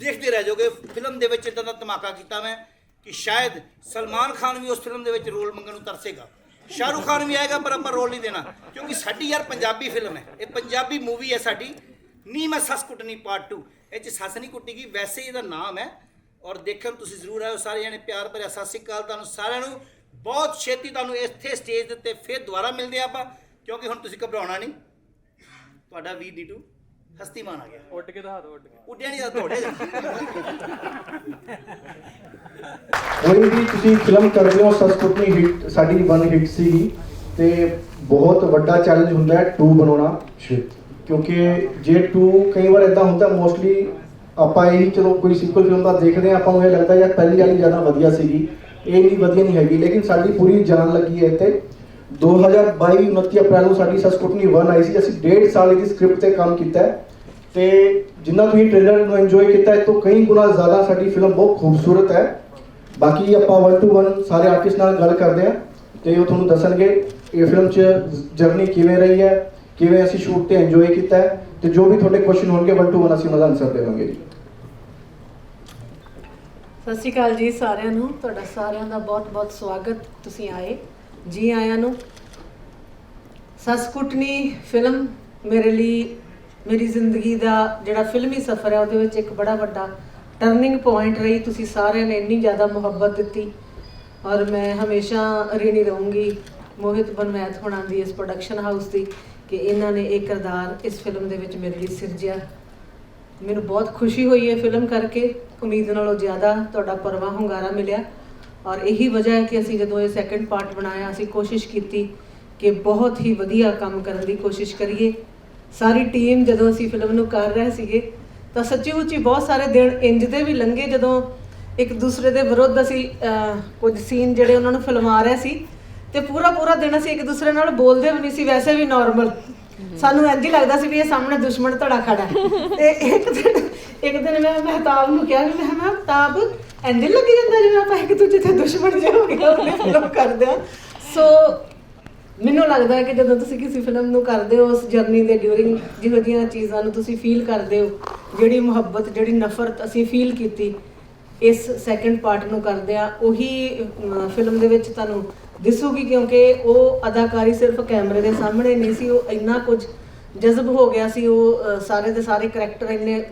ਦੇਖਦੇ ਰਹਿ ਜਾਓਗੇ ਫਿਲਮ ਦੇ ਵਿੱਚ ਇਦਾਂ ਦਾ ਧਮਾਕਾ ਕੀਤਾ ਮੈਂ ਕਿ ਸ਼ਾਇਦ ਸਲਮਾਨ ਖਾਨ ਵੀ ਉਸ ਫਿਲਮ ਦੇ ਵਿੱਚ ਰੋਲ ਮੰਗਣ ਨੂੰ ਤਰਸੇਗਾ। ਸ਼ਾਹਰੁਖ ਖਾਨ ਵੀ ਆਏਗਾ, ਪਰ ਆਪਾਂ ਰੋਲ ਨਹੀਂ ਦੇਣਾ, ਕਿਉਂਕਿ ਸਾਡੀ ਯਾਰ ਪੰਜਾਬੀ ਫਿਲਮ ਹੈ। ਇਹ ਪੰਜਾਬੀ ਮੂਵੀ ਹੈ ਸਾਡੀ। ਨੀ ਮੈਂ ਸੱਸ ਕੁੱਟਣੀ ਪਾਰਟ 2 ਇਹ ਚ ਸੱਸ ਨਹੀਂ ਕੁੱਟੀਗੀ, ਵੈਸੇ ਇਹਦਾ ਨਾਮ ਹੈ। ਔਰ ਦੇਖਣ ਤੁਸੀਂ ਜ਼ਰੂਰ ਆਇਓ, ਸਾਰੇ ਜਣੇ ਪਿਆਰ ਭਰਿਆ ਸਤਿ ਸ਼੍ਰੀ ਅਕਾਲ ਤੁਹਾਨੂੰ ਸਾਰਿਆਂ ਨੂੰ। ਬਹੁਤ ਛੇਤੀ ਤੁਹਾਨੂੰ ਇੱਥੇ ਸਟੇਜ ਦੇ ਉੱਤੇ ਫਿਰ ਦੁਬਾਰਾ ਮਿਲਦੇ ਹਾਂ ਆਪਾਂ, ਕਿਉਂਕਿ ਹੁਣ ਤੁਸੀਂ ਘਬਰਾਉਣਾ ਨਹੀਂ। ਤੁਹਾਡਾ ਵੀ ਡੀ ਟੂ ਹਸਤੀਮਾਨ ਆ ਗਿਆ। ਉੱਡ ਕੇ ਦਿਖਾ ਦਿਓ ਉੱਡ ਕੇ। ਉੱਡਿਆ ਨਹੀਂ ਤਾਂ ਦੌੜਿਆ ਜਾ ਕੋਈ ਵੀ ਤੁਸੀਂ ਫਿਲਮ ਕਰਦੇ ਹੋ ਸਸਕੁਟਨੀ ਹਿੱਟ ਸਾਡੀ ਵਨ ਹਿੱਟ ਸੀਗੀ ਤੇ ਬਹੁਤ ਵੱਡਾ ਚੈਲੰਜ ਹੁੰਦਾ ਹੈ 2 ਬਣਾਉਣਾ। ਕਿਉਂਕਿ ਜੇ 2 ਕਈ ਵਾਰ ਇਦਾਂ ਹੁੰਦਾ ਮੋਸਟਲੀ ਆਪਾਂ ਇਹ ਚਲੋ ਕੋਈ ਸਿੰਪਲ ਫਿਲਮ ਦਾ ਦੇਖਦੇ ਆ ਆਪਾਂ ਨੂੰ ਇਹ ਲੱਗਦਾ ਯਾਰ ਪਹਿਲੀ ਵਾਲੀ ਜ਼ਿਆਦਾ ਵਧੀਆ ਸੀਗੀ ਇਹ ਨਹੀਂ ਵਧੀਆ ਨਹੀਂ ਹੈਗੀ। ਲੇਕਿਨ ਸਾਡੀ ਪੂਰੀ ਜਾਨ ਲੱਗੀ ਹੈ ਇੱਥੇ। 2022 29 ਅਪ੍ਰੈਲ ਨੂੰ ਸਾਡੀ ਸਸਕੁਟਨੀ 1 ਆਈ ਸੀ। ਅਸੀਂ ਡੇਢ ਸਾਲ ਦੀ ਸਕ੍ਰਿਪਟ ਤੇ ਕੰਮ ਕੀਤਾ ਹੈ। ਤੇ ਜਿੰਨਾ ਤੁਸੀਂ ਟ੍ਰੇਲਰ ਨੂੰ ਇੰਜੋਏ ਕੀਤਾ ਹੈ ਤੋਂ ਕਈ ਗੁਣਾ ਜ਼ਿਆਦਾ ਸਾਡੀ ਫਿਲਮ ਬਹੁਤ ਖੂਬਸੂਰਤ ਹੈ। ਬਾਕੀ ਆਪਾਂ 1 ਟੂ 1 ਸਾਰੇ ਆਰਟਿਸਟ ਨਾਲ ਗੱਲ ਕਰਦੇ ਹਾਂ ਤੇ ਉਹ ਤੁਹਾਨੂੰ ਦੱਸਣਗੇ ਇਹ ਫਿਲਮ 'ਚ ਜਰਨੀ ਕਿਵੇਂ ਰਹੀ ਹੈ, ਕਿਵੇਂ ਅਸੀਂ ਸ਼ੂਟ ਤੇ ਇੰਜੋਏ ਕੀਤਾ ਹੈ ਤੇ ਜੋ ਵੀ ਤੁਹਾਡੇ ਕੁਐਸਚਨ ਹੋਣਗੇ 1 ਟੂ 1 ਅਸੀਂ ਉਹਨਾਂ ਦਾ ਆਨਸਰ ਦੇਵਾਂਗੇ ਜੀ। ਸਤਿ ਸ਼੍ਰੀ ਅਕਾਲ ਜੀ ਸਾਰਿਆਂ ਨੂੰ। ਤੁਹਾਡਾ ਸਾਰਿਆਂ ਦਾ ਬਹੁਤ-ਬਹੁਤ ਸਵਾਗਤ। ਤੁਸੀਂ ਆਏ, ਜੀ ਆਇਆਂ ਨੂੰ। ਸਸਕੁਟਨੀ ਫਿਲਮ ਮੇਰੇ ਲਈ ਮੇਰੀ ਜ਼ਿੰਦਗੀ ਦਾ ਜਿਹੜਾ ਫਿਲਮੀ ਸਫ਼ਰ ਹੈ, ਉਹਦੇ ਵਿੱਚ ਇੱਕ ਬੜਾ ਵੱਡਾ ਟਰਨਿੰਗ ਪੁਆਇੰਟ ਰਹੀ। ਤੁਸੀਂ ਸਾਰਿਆਂ ਨੇ ਇੰਨੀ ਜ਼ਿਆਦਾ ਮੁਹੱਬਤ ਦਿੱਤੀ ਔਰ ਮੈਂ ਹਮੇਸ਼ਾ ঋਣੀ ਰਹੂੰਗੀ ਮੋਹਿਤ ਬਨਮੈਤ ਹੋਣਾ ਦੀ ਇਸ ਪ੍ਰੋਡਕਸ਼ਨ ਹਾਊਸ ਦੀ ਕਿ ਇਹਨਾਂ ਨੇ ਇਹ ਕਿਰਦਾਰ ਇਸ ਫਿਲਮ ਦੇ ਵਿੱਚ ਮੇਰੇ ਲਈ ਸਿਰਜਿਆ। ਮੈਨੂੰ ਬਹੁਤ ਖੁਸ਼ੀ ਹੋਈ ਹੈ ਫਿਲਮ ਕਰਕੇ। ਉਮੀਦ ਨਾਲੋਂ ਜ਼ਿਆਦਾ ਤੁਹਾਡਾ ਪਰਵਾ ਹੁੰਗਾਰਾ ਮਿਲਿਆ ਔਰ ਇਹੀ ਵਜ੍ਹਾ ਹੈ ਕਿ ਅਸੀਂ ਜਦੋਂ ਇਹ ਸੈਕੰਡ ਪਾਰਟ ਬਣਾਇਆ, ਅਸੀਂ ਕੋਸ਼ਿਸ਼ ਕੀਤੀ ਕਿ ਬਹੁਤ ਹੀ ਵਧੀਆ ਕੰਮ ਕਰਨ ਦੀ ਕੋਸ਼ਿਸ਼ ਕਰੀਏ। ਸਾਰੀ ਟੀਮ ਜਦੋਂ ਅਸੀਂ ਫਿਲਮ ਨੂੰ ਕਰ ਰਹੇ ਸੀਗੇ ਤਾਂ ਸੱਚੀ ਮੁੱਚੀ ਬਹੁਤ ਸਾਰੇ ਦਿਨ ਇੰਜ ਦੇ ਵੀ ਲੰਘੇ ਜਦੋਂ ਇੱਕ ਦੂਸਰੇ ਦੇ ਵਿਰੁੱਧ ਅਸੀਂ ਕੁਝ ਸੀਨ ਜਿਹੜੇ ਉਹਨਾਂ ਨੂੰ ਫਿਲਮਾ ਰਹੇ ਸੀ। ਤੇ ਪੂਰਾ ਪੂਰਾ ਦਿਨ ਅਸੀਂ ਇੱਕ ਦੂਸਰੇ ਨਾਲ ਬੋਲਦੇ ਵੀ ਨਹੀਂ ਸੀ ਵੈਸੇ ਵੀ ਨਾਰਮਲ ਸਾਨੂੰ ਇੰਝ ਹੀ ਲੱਗਦਾ ਸੀ ਵੀ ਇਹ ਸਾਹਮਣੇ ਦੁਸ਼ਮਣ ਧੜਾ ਖੜਾ ਤੇ ਇੱਕ ਦਿਨ ਇੱਕ ਦਿਨ ਮੈਂ ਮਹਿਤਾਬ ਨੂੰ ਕਿਹਾ ਵੀ ਮੈਂ ਕਿਹਾ, ਮਹਿਤਾਬ ਇੰਝ ਲੱਗੀ ਜਾਂਦਾ ਜਿਵੇਂ ਆਪਾਂ ਇੱਕ ਦੂਜੇ ਤੇ ਦੁਸ਼ਮਣ ਜਿਹੇ ਹੋ ਗਏ ਉਹਨੇ ਫਿਲਮ ਕਰਦੇ ਆ ਸੋ ਮੈਨੂੰ ਲੱਗਦਾ ਹੈ ਕਿ ਜਦੋਂ ਤੁਸੀਂ ਕਿਸੇ ਫਿਲਮ ਨੂੰ ਕਰਦੇ ਹੋ, ਉਸ ਜਰਨੀ ਦੇ ਡਿਊਰਿੰਗ ਜਿਹੋ ਜਿਹੀਆਂ ਚੀਜ਼ਾਂ ਨੂੰ ਤੁਸੀਂ ਫੀਲ ਕਰਦੇ ਹੋ, ਜਿਹੜੀ ਮੁਹੱਬਤ, ਜਿਹੜੀ ਨਫ਼ਰਤ ਅਸੀਂ ਫੀਲ ਕੀਤੀ, ਇਸ ਸੈਕੰਡ ਪਾਰਟ ਨੂੰ ਕਰਦੇ ਆ ਉਹੀ ਫਿਲਮ ਦੇ ਵਿੱਚ ਤੁਹਾਨੂੰ ਦਿਸੂਗੀ ਕਿਉਂਕਿ ਉਹ ਅਦਾਕਾਰੀ ਸਿਰਫ ਕੈਮਰੇ ਦੇ ਸਾਹਮਣੇ ਨਹੀਂ ਸੀ, ਉਹ ਇੰਨਾ ਕੁਝ ਜਜ਼ਬ ਹੋ ਗਿਆ ਸੀ, ਉਹ ਸਾਰੇ ਦੇ ਸਾਰੇ ਕਰੈਕਟਰ ਇੰਨੇ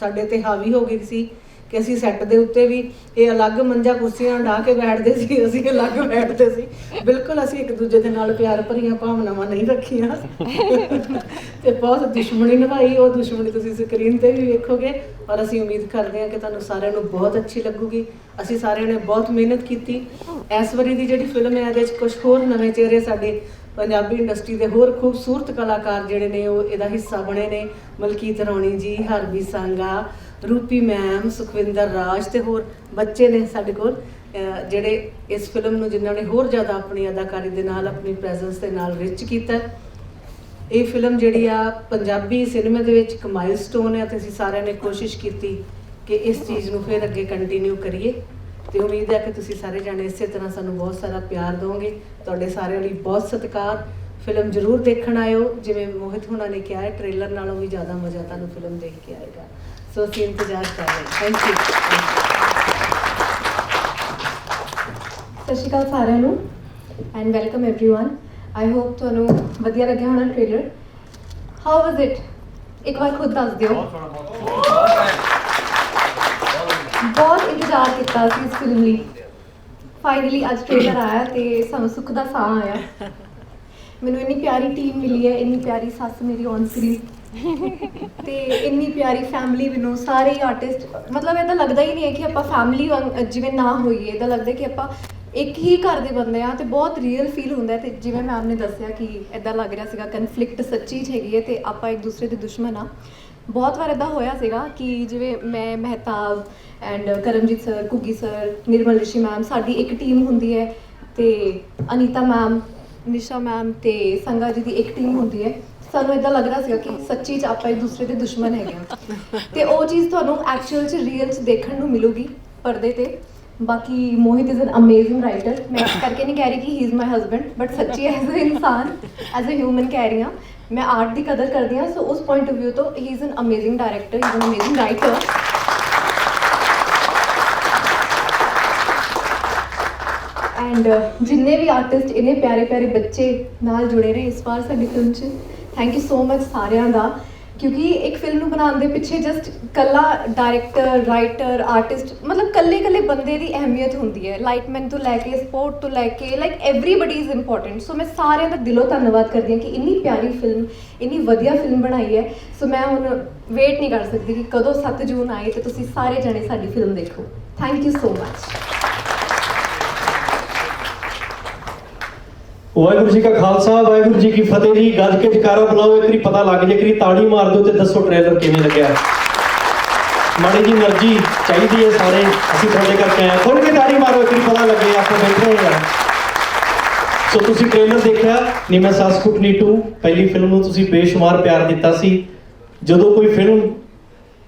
ਸਾਡੇ ਤੇ ਹਾਵੀ ਹੋ ਗਏ ਸੀ ਕਿ ਅਸੀਂ ਸੈੱਟ ਦੇ ਉੱਤੇ ਵੀ ਇਹ ਅਲੱਗ ਮੰਜਾ ਕੁਰਸੀਆਂ ਢਾ ਕੇ ਬੈਠਦੇ ਸੀ, ਅਸੀਂ ਅਲੱਗ ਬੈਠਦੇ ਸੀ। ਬਿਲਕੁਲ ਅਸੀਂ ਇੱਕ ਦੂਜੇ ਦੇ ਨਾਲ ਪਿਆਰ ਭਰੀਆਂ ਭਾਵਨਾਵਾਂ ਨਹੀਂ ਰੱਖੀਆਂ। ਤੇ ਬਹੁਤ ਦੁਸ਼ਮਣੀ ਨਿਭਾਈ, ਉਹ ਦੁਸ਼ਮਣੀ ਤੁਸੀਂ ਸਕਰੀਨ ਤੇ ਵੀ ਵੇਖੋਗੇ। ਔਰ ਅਸੀਂ ਉਮੀਦ ਕਰਦੇ ਹਾਂ ਕਿ ਤੁਹਾਨੂੰ ਸਾਰਿਆਂ ਨੂੰ ਬਹੁਤ ਅੱਛੀ ਲੱਗੂਗੀ। ਅਸੀਂ ਸਾਰਿਆਂ ਨੇ ਬਹੁਤ ਮਿਹਨਤ ਕੀਤੀ। ਇਸ ਵਾਰੀ ਦੀ ਜਿਹੜੀ ਫਿਲਮ ਹੈ, ਇਹਦੇ ਵਿੱਚ ਕੁਝ ਹੋਰ ਨਵੇਂ ਚਿਹਰੇ ਸਾਡੇ ਪੰਜਾਬੀ ਇੰਡਸਟਰੀ ਦੇ ਹੋਰ ਖੂਬਸੂਰਤ ਕਲਾਕਾਰ ਜਿਹੜੇ ਨੇ, ਉਹ ਇਹਦਾ ਹਿੱਸਾ ਬਣੇ ਨੇ। ਮਲਕੀਤ ਰੌਣੀ ਜੀ ਹਰਬੀ ਸੰਗਾ ਰੂਪੀ ਮੈਮ, ਸੁਖਵਿੰਦਰ ਰਾਜ ਤੇ ਹੋਰ ਬੱਚੇ ਨੇ ਸਾਡੇ ਕੋਲ ਜਿਹੜੇ ਇਸ ਫਿਲਮ ਨੂੰ ਜਿਨ੍ਹਾਂ ਨੇ ਹੋਰ ਜ਼ਿਆਦਾ ਆਪਣੀ ਅਦਾਕਾਰੀ ਦੇ ਨਾਲ, ਆਪਣੀ ਪ੍ਰੈਜ਼ੈਂਸ ਦੇ ਨਾਲ ਰਿਚ ਕੀਤਾ। ਇਹ ਫਿਲਮ ਜਿਹੜੀ ਆ ਪੰਜਾਬੀ ਸਿਨੇਮਾ ਦੇ ਵਿੱਚ ਇੱਕ ਮਾਈਲਸਟੋਨ ਹੈ ਤੇ ਅਸੀਂ ਸਾਰਿਆਂ ਨੇ ਕੋਸ਼ਿਸ਼ ਕੀਤੀ ਕਿ ਇਸ ਚੀਜ਼ ਨੂੰ ਫਿਰ ਅੱਗੇ ਕੰਟੀਨਿਊ ਕਰੀਏ। ਤੇ ਉਮੀਦ ਹੈ ਕਿ ਤੁਸੀਂ ਸਾਰੇ ਜਾਣੇ ਇਸੇ ਤਰ੍ਹਾਂ ਸਾਨੂੰ ਬਹੁਤ ਸਾਰਾ ਪਿਆਰ ਦਿਓਗੇ। ਤੁਹਾਡੇ ਸਾਰਿਆਂ ਲਈ ਬਹੁਤ ਸਤਿਕਾਰ। ਫਿਲਮ ਜ਼ਰੂਰ ਦੇਖਣ ਆਇਓ। ਜਿਵੇਂ ਮੋਹਿਤ ਹੁਣਾਂ ਨੇ ਕਿਹਾ ਹੈ ਟ੍ਰੇਲਰ ਨਾਲੋਂ ਵੀ ਜ਼ਿਆਦਾ ਮਜ਼ਾ ਤੁਹਾਨੂੰ ਫਿਲਮ ਦੇਖ ਕੇ ਆਏਗਾ। ਸੋ ਅਸੀਂ ਇੰਤਜ਼ਾਰ ਕਰ ਰਹੇ ਹਾਂ ਥੈਂਕ ਯੂ ਸਤਿ ਸ਼੍ਰੀ ਅਕਾਲ ਸਾਰਿਆਂ ਨੂੰ and welcome everyone I hope ਤੁਹਾਨੂੰ ਵਧੀਆ ਲੱਗਿਆ ਹੋਣਾ ਟ੍ਰੇਲਰ ਹਾਊ ਵਾਸ ਇਟ ਇੱਕ ਵਾਰ ਖੁਦ ਦੱਸ ਦਿਓ ਬਹੁਤ ਇੰਤਜ਼ਾਰ ਕੀਤਾ ਸੀ ਇਸ ਫਿਲਮ ਲਈ ਫਾਈਨਲੀ ਅੱਜ ਟ੍ਰੇਲਰ ਆਇਆ ਤੇ ਸਾਨੂੰ ਸੁੱਖ ਦਾ ਸਾਹ ਆਇਆ ਮੈਨੂੰ ਇੰਨੀ ਪਿਆਰੀ ਟੀਮ ਮਿਲੀ ਹੈ ਇੰਨੀ ਪਿਆਰੀ ਸੱਸ ਮੇਰੀ ਔਨ ਸਕਰੀਨ ਤੇ ਇੰਨੀ ਪਿਆਰੀ ਫੈਮਿਲੀ ਮੈਨੂੰ, ਸਾਰੇ ਆਰਟਿਸਟ ਮਤਲਬ ਇਹਦਾ ਲੱਗਦਾ ਹੀ ਨਹੀਂ ਹੈ ਕਿ ਆਪਾਂ ਫੈਮਿਲੀ ਜਿਵੇਂ ਨਾ ਹੋਈਏ ਇਹਦਾ ਲੱਗਦਾ ਕਿ ਆਪਾਂ ਇੱਕ ਹੀ ਘਰ ਦੇ ਬੰਦੇ ਆ ਤੇ ਬਹੁਤ ਰੀਅਲ ਫੀਲ ਹੁੰਦਾ ਹੈ। ਤੇ ਜਿਵੇਂ ਮੈਮ ਨੇ ਦੱਸਿਆ ਕਿ ਇਦਾਂ ਲੱਗ ਰਿਹਾ ਸੀਗਾ ਕਨਫਲਿਕਟ ਸੱਚੀ ਚ ਹੈਗੀ ਹੈ ਤੇ ਆਪਾਂ ਇੱਕ ਦੂਸਰੇ ਦੇ ਦੁਸ਼ਮਣ ਆ ਬਹੁਤ ਵਾਰ ਇਦਾਂ ਹੋਇਆ ਸੀਗਾ ਕਿ ਜਿਵੇਂ ਮੈਂ Mehtab and Karamjit sir Kuggi sir Nirmal Rishi ma'am ਸਾਡੀ ਇੱਕ ਟੀਮ ਹੁੰਦੀ ਹੈ ਤੇ ਅਨੀਤਾ ਮੈਮ ਨਿਸ਼ਾ ਮੈਮ ਤੇ ਸੰਗਾ ਜੀ ਦੀ ਇੱਕ ਟੀਮ ਹੁੰਦੀ ਹੈ। ਸਾਨੂੰ ਇਦਾਂ ਲੱਗ ਰਿਹਾ ਸੀਗਾ ਕਿ ਸੱਚੀ ਚ ਆਪਾਂ ਇੱਕ ਦੂਸਰੇ ਦੇ ਦੁਸ਼ਮਣ ਹੈਗੇ ਹਾਂ। ਤੇ ਉਹ ਚੀਜ਼ ਤੁਹਾਨੂੰ ਐਕਚੁਅਲ ਚ ਰੀਅਲ ਚ ਦੇਖਣ ਨੂੰ ਮਿਲੂਗੀ ਪਰਦੇ ਤੇ। ਬਾਕੀ Mohit is an amazing writer ਮੈਂ ਇਸ ਕਰਕੇ ਨਹੀਂ ਕਹਿ ਰਹੀ ਕਿ ਹੀ ਇਜ਼ ਮਾਈ ਹਸਬੰਡ ਬਟ ਸੱਚੀ ਐਜ਼ ਅ ਇਨਸਾਨ ਐਜ਼ ਅ ਹਿਊਮਨ ਕਹਿ ਰਹੀ ਹਾਂ। ਮੈਂ ਆਰਟ ਦੀ ਕਦਰ ਕਰਦੀ ਹਾਂ ਸੋ ਉਸ ਪੁਆਇੰਟ ਆਫ View ਤੋਂ ਹੀ is an amazing director he is an amazing writer and ਜਿੰਨੇ ਵੀ ਆਰਟਿਸਟ ਇਨੇ ਪਿਆਰੇ ਪਿਆਰੇ ਬੱਚੇ ਨਾਲ ਜੁੜੇ ਰਹੇ ਇਸ ਵਾਰ ਸਾਡੀ ਫਿਲਮ 'ਚ। ਥੈਂਕ ਯੂ ਸੋ ਮਚ ਸਾਰਿਆਂ ਦਾ। ਕਿਉਂਕਿ ਇੱਕ ਫਿਲਮ ਨੂੰ ਬਣਾਉਣ ਦੇ ਪਿੱਛੇ ਜਸਟ ਕੱਲਾ ਡਾਇਰੈਕਟਰ ਰਾਈਟਰ ਆਰਟਿਸਟ ਮਤਲਬ ਕੱਲੇ ਕੱਲੇ ਬੰਦੇ ਦੀ ਅਹਿਮੀਅਤ ਹੁੰਦੀ ਹੈ। ਲਾਈਟਮੈਨ ਤੋਂ ਲੈ ਕੇ ਸਪੋਰਟ ਤੋਂ ਲੈ ਕੇ like everybody is important so ਮੈਂ ਸਾਰਿਆਂ ਦਾ ਦਿਲੋਂ ਧੰਨਵਾਦ ਕਰਦੀ ਹਾਂ ਕਿ ਇੰਨੀ ਪਿਆਰੀ ਫਿਲਮ ਇੰਨੀ ਵਧੀਆ ਫਿਲਮ ਬਣਾਈ ਹੈ। ਸੋ ਮੈਂ ਹੁਣ ਵੇਟ ਨਹੀਂ ਕਰ ਸਕਦੀ ਕਿ ਕਦੋਂ 7 ਜੂਨ ਆਏ ਤੇ ਤੁਸੀਂ ਸਾਰੇ ਜਣੇ ਸਾਡੀ ਫਿਲਮ ਦੇਖੋ। Thank you so much Waheguru ਜੀ ਕਾ ਖਾਲਸਾ, ਵਾਹਿਗੁਰੂ ਜੀ ਕੀ ਫਤਿਹ ਜੀ। ਗੱਜ ਕੇ ਜਕਾਰਾ ਬੁਲਾਓ, ਇੱਕ ਪਤਾ ਲੱਗ ਜੇ ਕਿ ਤਾੜੀ ਮਾਰ ਦਿਓ ਤੇ ਦੱਸੋ ਟ੍ਰੇਲਰ ਕਿਵੇਂ ਲੱਗਿਆ। ਮਾੜੀ ਜੀ એનર્ਜੀ ਚਾਹੀਦੀ ਹੈ ਸਾਰੇ, ਅਸੀਂ ਤੁਹਾਡੇ ਕਰਕੇ ਆਏ ਖੁੱਲ ਕੇ ਤਾੜੀ ਮਾਰੋ, ਇੱਕ ਪਤਾ ਲੱਗੇ, ਆਪਾਂ ਬੈਠੇ ਹੋਏ ਆ ਸੋ ਤੁਸੀਂ ਟ੍ਰੇਲਰ ਦੇਖਿਆ, ਨਿਮਾ ਸਾਸਕੁਟਨੀ 2 ਪਹਿਲੀ ਫਿਲਮ ਨੂੰ ਤੁਸੀਂ ਬੇਸ਼ੁਮਾਰ ਪਿਆਰ ਦਿੱਤਾ ਸੀ। ਜਦੋਂ ਕੋਈ ਫਿਲਮ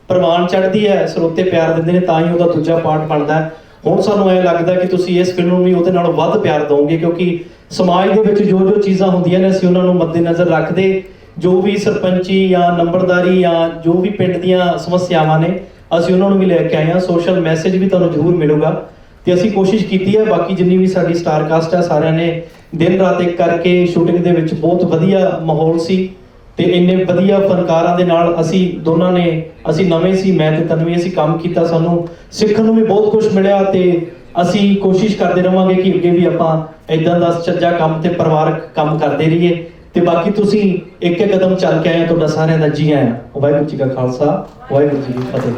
ਪ੍ਰਮਾਣ ਚੜਦੀ ਹੈ, ਸਰੋਤੇ ਪਿਆਰ ਦਿੰਦੇ ਨੇ, ਤਾਂ ਹੀ ਉਹਦਾ ਦੂਜਾ ਪਾਰਟ ਬਣਦਾ ਹੈ। ਹੁਣ ਸਾਨੂੰ ਐ ਲੱਗਦਾ ਕਿ ਤੁਸੀਂ ਇਸ ਫਿਲਮ ਨੂੰ ਵੀ ਉਹਦੇ ਨਾਲੋਂ ਵੱਧ ਪਿਆਰ ਦਿਓਗੇ ਕਿਉਂਕਿ ਸਮਾਜ ਦੇ ਵਿੱਚ ਜੋ ਜੋ ਚੀਜ਼ਾਂ ਹੁੰਦੀਆਂ ਨੇ, ਅਸੀਂ ਉਹਨਾਂ ਨੂੰ ਮੱਦੇਨਜ਼ਰ ਰੱਖਦੇ, ਜੋ ਵੀ ਸਰਪੰਚੀ ਜਾਂ ਨੰਬਰਦਾਰੀ ਜਾਂ ਜੋ ਵੀ ਪਿੰਡ ਦੀਆਂ ਸਮੱਸਿਆਵਾਂ ਨੇ, ਅਸੀਂ ਉਹਨਾਂ ਨੂੰ ਵੀ ਲੈ ਕੇ ਆਏ ਹਾਂ। ਸੋਸ਼ਲ ਮੈਸੇਜ ਵੀ ਤੁਹਾਨੂੰ ਜ਼ਰੂਰ ਮਿਲੂਗਾ। ਤੇ ਅਸੀਂ ਕੋਸ਼ਿਸ਼ ਕੀਤੀ ਹੈ, ਬਾਕੀ ਜਿੰਨੀ ਵੀ ਸਾਡੀ ਸਟਾਰ ਕਾਸਟ ਹੈ, ਸਾਰਿਆਂ ਨੇ ਦਿਨ ਰਾਤ ਇੱਕ ਕਰਕੇ ਸ਼ੂਟਿੰਗ ਦੇ ਵਿੱਚ ਬਹੁਤ ਵਧੀਆ ਮਾਹੌਲ ਸੀ। ਤੇ ਇੰਨੇ ਵਧੀਆ ਫਨਕਾਰਾਂ ਦੇ ਨਾਲ ਅਸੀਂ ਦੋਨਾਂ ਨੇ, ਅਸੀਂ ਨਵੇਂ ਸੀ, ਮੈਂ ਤੇ ਤਨਵੀ, ਅਸੀਂ ਕੰਮ ਕੀਤਾ ਸਾਨੂੰ। ਸਿੱਖਣ ਨੂੰ ਵੀ ਬਹੁਤ ਕੁਝ ਮਿਲਿਆ ਤੇ ਅਸੀਂ ਕੋਸ਼ਿਸ਼ ਕਰਦੇ ਰਵਾਂਗੇ ਕਿ ਅੱਗੇ ਵੀ ਆਪਾਂ ਇਦਾਂ ਦਾ ਚੱਜਾ ਕੰਮ ਤੇ ਪਰਿਵਾਰਕ ਕੰਮ ਕਰਦੇ ਰਹੀਏ। ਤੇ ਬਾਕੀ ਤੁਸੀਂ ਇੱਕ ਇੱਕ ਕਦਮ ਚੱਲ ਕੇ ਆਏ ਤੁਹਾਡਾ ਸਾਰਿਆਂ ਦਾ ਜੀ ਆਇਆਂ। ਵਾਹਿਗੁਰੂ ਜੀ ਕਾ ਖਾਲਸਾ, ਵਾਹਿਗੁਰੂ ਜੀ ਕੀ ਫਤਿਹ।